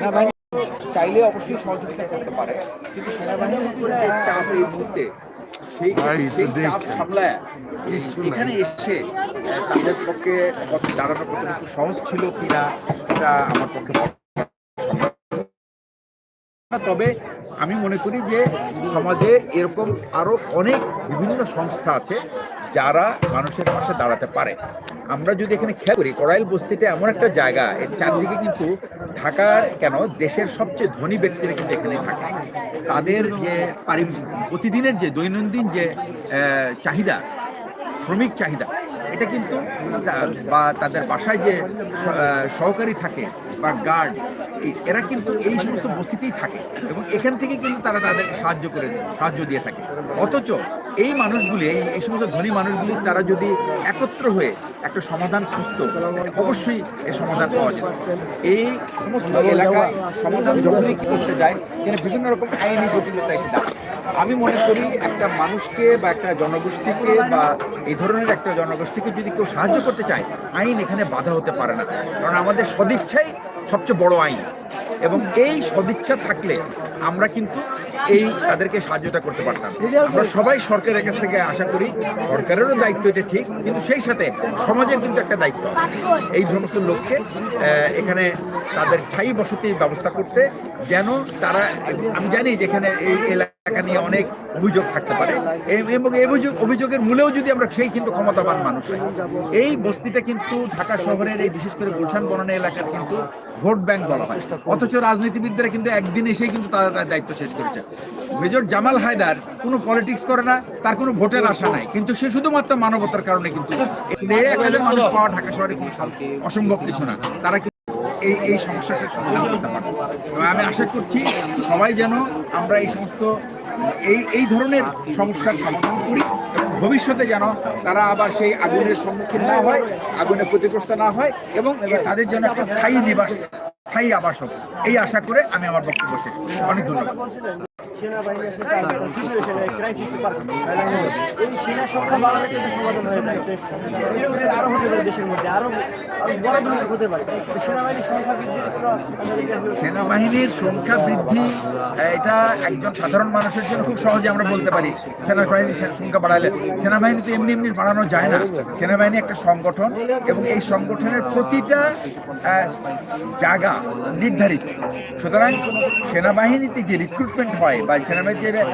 সেনাবাহিনী চাইলে অবশ্যই সহযোগিতা করতে পারে। কিন্তু সেনাবাহিনীর উপরে যে চাপ এই মুহূর্তে সেই সেই চাপ সামলায় এখানে এসে তাদের পক্ষে দাঁড়ানো কতটুকু সহজ ছিল কিনা এটা আমার পক্ষে। তবে আমি মনে করি যে সমাজে এরকম আরও অনেক বিভিন্ন সংস্থা আছে যারা মানুষের পাশে দাঁড়াতে পারে। আমরা যদি এখানে খেয়াল করি, করাইল বস্তিতে এমন একটা জায়গা, এর চারদিকে কিন্তু ঢাকার কেন দেশের সবচেয়ে ধনী ব্যক্তিরা কিন্তু এখানে থাকে। তাদের যে পারি- প্রতিদিনের যে দৈনন্দিন যে চাহিদা, শ্রমিক চাহিদা, এটা কিন্তু বা তাদের বাসায় যে সহকারী থাকে বা গার্ড এরা কিন্তু এই সমস্ত বস্তিতেই থাকে এবং এখান থেকে কিন্তু তারা তাদেরকে সাহায্য করে, সাহায্য দিয়ে থাকে। অথচ এই মানুষগুলি, এই এই সমস্ত ধনী মানুষগুলি তারা যদি একত্র হয়ে একটা সমাধান খুঁজত, অবশ্যই এর সমাধান পাওয়া যেত। এই সমস্ত এলাকায় সমাধান যখনই করতে যায়, এখানে বিভিন্ন রকম আইনি জটিলতা এসে দাঁড়ায়। আমি মনে করি একটা মানুষকে বা একটা জনগোষ্ঠীকে বা এই ধরনের একটা জনগোষ্ঠীকে যদি কেউ সাহায্য করতে চায়, আইন এখানে বাধা হতে পারে না। কারণ আমাদের সদিচ্ছাই সবচেয়ে বড় আইন। এবং এই সদিচ্ছা থাকলে আমরা কিন্তু এই তাদেরকে সাহায্যটা করতে পারতাম। আমরা সবাই সরকারের কাছ থেকে আশা করি, সরকারেরও দায়িত্ব এটা ঠিক, কিন্তু সেই সাথে সমাজের কিন্তু একটা দায়িত্ব। এই সমস্ত লোককে এখানে তাদের স্থায়ী বসতির ব্যবস্থা করতে যেন তারা, আমি জানি যে এখানে এই এলাকা নিয়ে অনেক অভিযোগ থাকতে পারে। এবং এই অভিযোগ, অভিযোগের মূলেও যদি আমরা সেই কিন্তু ক্ষমতাবান মানুষ এই বস্তিটা কিন্তু ঢাকা শহরের এই বিশেষ করে গুলশান বনানী এলাকার কিন্তু ভোট ব্যাংক বলা হয়। অথচ রাজনীতিবিদরা কিন্তু একদিন এসেই কিন্তু তারা তার দায়িত্ব শেষ করেছে। মেজর জামাল হায়দার কোনো পলিটিক্স করে না, তার কোনো ভোটের আশা নাই। কিন্তু সে শুধুমাত্র মানবতার কারণে কিন্তু এক হাজার মানুষ পাওয়া ঢাকা শহরে কোনো অসম্ভব কিছু না। তারা এই এই সমস্যাটার সমাধান করতে পারব। এবং আমি আশা করছি সবাই যেন আমরা এই সমস্ত, এই এই ধরনের সমস্যার সমাধান করি ভবিষ্যতে যেন তারা আবার সেই আগুনের সম্মুখীন না হয় আগুনে ক্ষতিগ্রস্ত না হয় এবং তাদের জন্য একটা স্থায়ী নিবাস, স্থায়ী আবাস হোক। এই আশা করে আমি আমার বক্তব্য শেষ অনেক ধন্যবাদ। সেনাবাহিনীর সংখ্যা বৃদ্ধি সেনাবাহিনীর সংখ্যা বৃদ্ধি এটা একজন সাধারণ মানুষের জন্য খুব সহজে আমরা বলতে পারি। সেনাবাহিনীর সংখ্যা বাড়ালে। সেনাবাহিনী তো এমনি এমনি বাড়ানো যায় না। সেনাবাহিনী একটা সংগঠন এবং এই সংগঠনের প্রতিটা জায়গা নির্ধারিত। সুতরাং সেনাবাহিনীতে যে রিক্রুটমেন্ট হয় বা সেনাবাহিনীর আহ,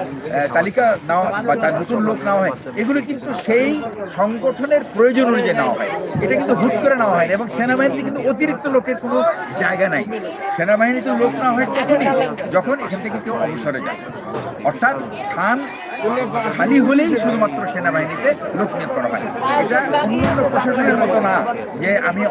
তালিকা নেওয়া বা তার নতুন লোক নেওয়া হয় এগুলো কিন্তু সেই সংগঠনের প্রয়োজন অনুযায়ী নেওয়া হয়। এটা কিন্তু হুট করে নেওয়া হয় এবং সেনাবাহিনীতে কিন্তু অতিরিক্ত লোকের কোনো জায়গা নাই। সেনাবাহিনীতে লোক না হয় তখনই যখন এখান থেকে কেউ অবসরে যায়। অর্থাৎ স্থান খালি হলেই শুধুমাত্র সেনাবাহিনীতে লোক নিয়োগ করা হয়। এটা অন্যান্য প্রশাসনের মতো না যে আমি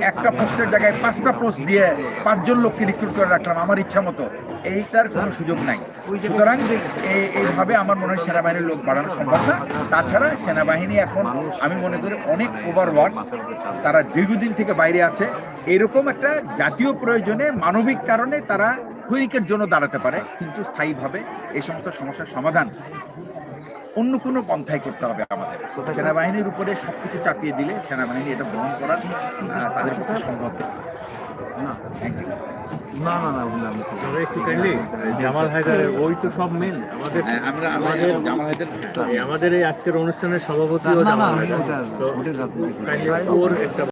একটা পোস্টের জায়গায় পাঁচটা পোস্ট দিয়ে পাঁচজন লোককে রিক্রুট করে রাখলাম আমার ইচ্ছা মতো। এইটার কোনো সুযোগ নাই। সুতরাং এই- এইভাবে আমার মনে হয় সেনাবাহিনীর লোক বাড়ানো সম্ভব না। তাছাড়া সেনাবাহিনী এখন আমি মনে করি অনেক ওভারওয়ার্ক তারা দীর্ঘদিন থেকে বাইরে আছে। এরকম একটা জাতীয় প্রয়োজনে মানবিক কারণে তারা ক্ষয়িকের জন্য দাঁড়াতে পারে কিন্তু স্থায়ীভাবে এই সমস্ত সমস্যার সমাধান অন্য কোনো পন্থায় করতে হবে আমাদের। সেনাবাহিনীর উপরে সবকিছু চাপিয়ে দিলে সেনাবাহিনী এটা গ্রহণ করার তাদের পক্ষে সম্ভব। না থ্যাংক ইউ না না না তবে একটু কাইন্ডলি জামাল হায়দারের ওই তো সব মেন আমাদের হ্যাঁ, আমরা আমাদের আমাদের জামাল হায়দার আমাদের এই আজকের অনুষ্ঠানের সভাপতিও না না জামাল হায়দার। ওটা তো ভোটের রাজনীতি করি। কাইন্ডলি ওর একটা